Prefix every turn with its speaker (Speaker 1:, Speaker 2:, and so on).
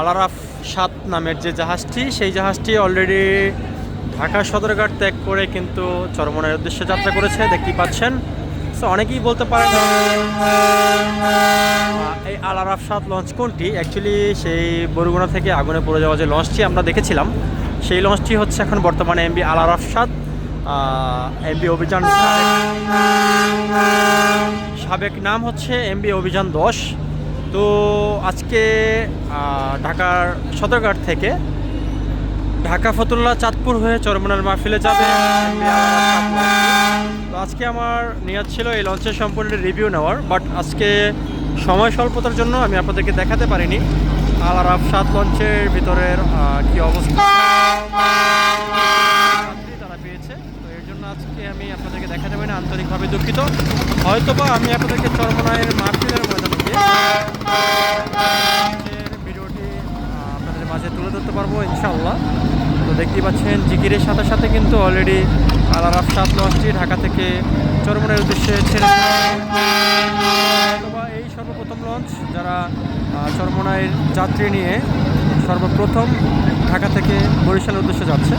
Speaker 1: আলারাফ সাত নামের যে জাহাজটি সেই জাহাজটি অলরেডি ঢাকা সদরঘাট ত্যাগ করে কিন্তু চরমনের উদ্দেশ্যে যাত্রা করেছে দেখতেই পাচ্ছেন। সো অনেকেই বলতে আহ, এই আলারাফ সাত লঞ্চ কোনটি? অ্যাকচুয়ালি সেই বরগুনা থেকে আগুনে পড়ে যাওয়া যে লঞ্চটি আমরা দেখেছিলাম সেই লঞ্চটি হচ্ছে এখন বর্তমানে এমবি আলারাফ সাত এমবি অভিযান সাবেক নাম হচ্ছে এমবি অভিযান দশ। তো আজকে ঢাকার সদরঘাট থেকে ঢাকা ফতুল্লা চাঁদপুর হয়ে চরমনার মাহফিলে যাবে। তো আজকে আমার নিয়াত ছিল এই লঞ্চের সম্পূর্ণ রিভিউ নেওয়ার বাট আজকে সময় স্বল্পতার জন্য আমি আপনাদেরকে দেখাতে পারিনি। আল আলারাফ সাত লঞ্চের ভিতরের কি অবস্থা? তারা পেয়েছে, তো এর জন্য আজকে আমি আপনাদেরকে দেখাতে পারি আন্তরিকভাবে দুঃখিত। হয়তোবা আমি আপনাদেরকে চরমনায়ের মাহফিলের ধরতে পারব ইনশাল্লাহ তো দেখতেই পাচ্ছেন, জিকিরের সাথে সাথে কিন্তু অলরেডি আলারাফ সাত লঞ্চটি ঢাকা থেকে চরমনের উদ্দেশ্যে ছেড়ে অথবা এই সর্বপ্রথম লঞ্চ যারা চরমনায় যাত্রী নিয়ে সর্বপ্রথম ঢাকা থেকে বরিশালের উদ্দেশ্যে যাচ্ছে।